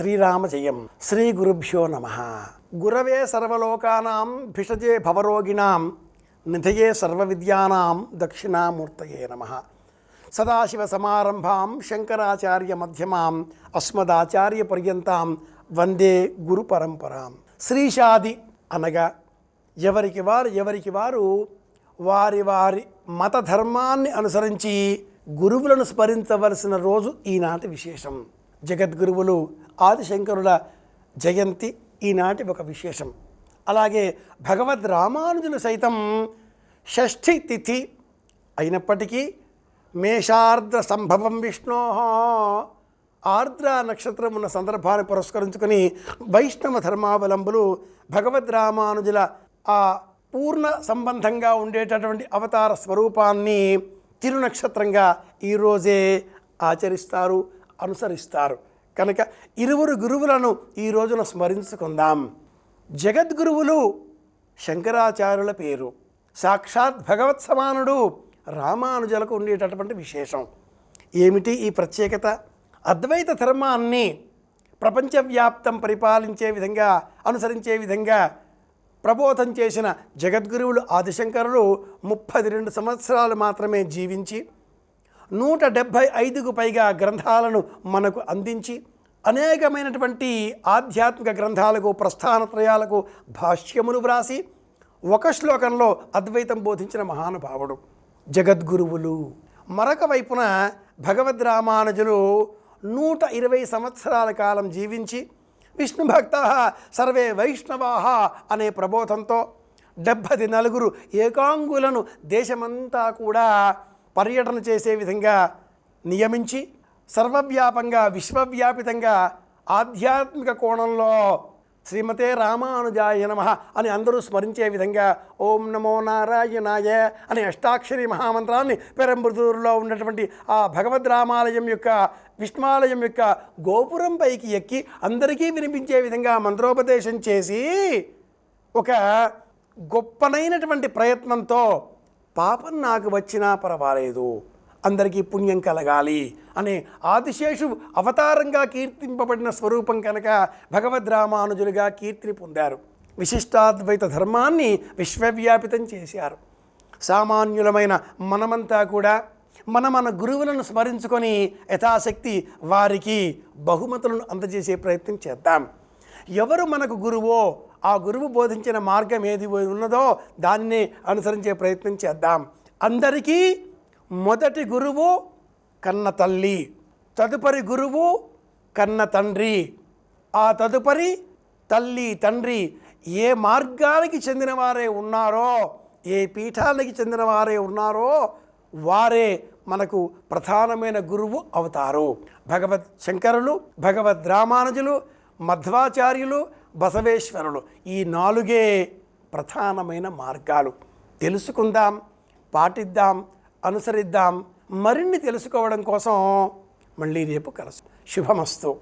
శ్రీరామ జయం శ్రీ గురుభ్యో నమ. గురవే సర్వలోకానాం భిషజే భవరోగిణాం నిధయే సర్వవిద్యానాం దక్షిణామూర్తయే నమ. సదాశివ సమారంభాం శంకరాచార్య మధ్యమాం అస్మదాచార్య పర్యంతాం వందే గురు పరంపరాం. శ్రీషాది అనగా ఎవరికి వారు ఎవరికి వారు వారి వారి మత ధర్మాన్ని అనుసరించి గురువులను స్మరించవలసిన రోజు ఈనాటి విశేషం. జగద్గురువులు ఆదిశంకరుల జయంతి ఈనాటి ఒక విశేషం. అలాగే భగవద్ రామానుజులు సైతం షష్ఠి తిథి అయినప్పటికీ మేషార్ద్ర సంభవం విష్ణో ఆర్ద్ర నక్షత్రం ఉన్న సందర్భాన్ని పురస్కరించుకొని వైష్ణవ ధర్మావలంబులు భగవద్ రామానుజుల ఆ పూర్ణ సంబంధంగా ఉండేటటువంటి అవతార స్వరూపాన్ని తిరునక్షత్రంగా ఈరోజే ఆచరిస్తారు. అనుసరిస్తారు. కనుక ఇరువురు గురువులను ఈ రోజున స్మరించుకుందాం. జగద్గురువులు శంకరాచార్యుల పేరు. సాక్షాత్ భగవత్ సమానుడు రామానుజులకు ఉండేటటువంటి విశేషం. ఏమిటి ఈ ప్రత్యేకత? అద్వైత ధర్మాన్ని ప్రపంచవ్యాప్తం పరిపాలించే విధంగా అనుసరించే విధంగా ప్రబోధం చేసిన జగద్గురువులు ఆదిశంకరులు ముప్పది రెండు సంవత్సరాలు మాత్రమే జీవించి నూట డెబ్భై ఐదుకు పైగా గ్రంథాలను మనకు అందించి అనేకమైనటువంటి ఆధ్యాత్మిక గ్రంథాలకు ప్రస్థానత్రయాలకు భాష్యములు వ్రాసి ఒక శ్లోకంలో అద్వైతం బోధించిన మహానుభావుడు. జగద్గురువులు. మరొక వైపున భగవద్ రామానుజులు నూట ఇరవై సంవత్సరాల కాలం జీవించి విష్ణు భక్త సర్వే వైష్ణవాహ అనే ప్రబోధంతో డెబ్బది నలుగురు ఏకాంగులను దేశమంతా కూడా పర్యటన చేసే విధంగా నియమించి సర్వవ్యాపంగా విశ్వవ్యాపితంగా ఆధ్యాత్మిక కోణంలో శ్రీమతే రామానుజాయ నమ అని అందరూ స్మరించే విధంగా ఓం నమో నారాయణాయ అనే అష్టాక్షరి మహామంత్రాన్ని పెరంబుదూరులో ఉన్నటువంటి ఆ భగవద్ రామాలయం యొక్క విష్ణుమాలయం యొక్క గోపురం పైకి ఎక్కి అందరికీ వినిపించే విధంగా మంత్రోపదేశం చేసి ఒక గొప్పనైనటువంటి ప్రయత్నంతో పాపం నాకు వచ్చినా పర్వాలేదు. అందరికీ పుణ్యం కలగాలి అనే ఆదిశేషు అవతారంగా కీర్తింపబడిన స్వరూపం కనుక భగవద్ రామానుజులుగా కీర్తిని పొందారు. విశిష్టాద్వైత ధర్మాన్ని విశ్వవ్యాపితం చేశారు. సామాన్యులమైన మనమంతా కూడా మన మన గురువులను స్మరించుకొని యథాశక్తి వారికి బహుమతులను అందజేసే ప్రయత్నం చేద్దాం. ఎవరు మనకు గురువో ఆ గురువు బోధించిన మార్గం ఏది ఉన్నదో దాన్ని అనుసరించే ప్రయత్నం చేద్దాం. అందరికీ మొదటి గురువు కన్న తల్లి తదుపరి గురువు కన్న తండ్రి. ఆ తదుపరి తల్లి తండ్రి ఏ మార్గానికి చెందినవారే ఉన్నారో ఏ పీఠానికి చెందినవారే ఉన్నారో వారే మనకు ప్రధానమైన గురువు అవుతారు. భగవత్ శంకరులు భగవద్ రామానుజులు మధ్వాచార్యులు బసవేశ్వరులు. ఈ నాలుగే ప్రధానమైన మార్గాలు. తెలుసుకుందాం పాటిద్దాం అనుసరిద్దాం మరిన్ని తెలుసుకోవడం కోసం మళ్ళీ రేపు కలుసు శుభమస్తు.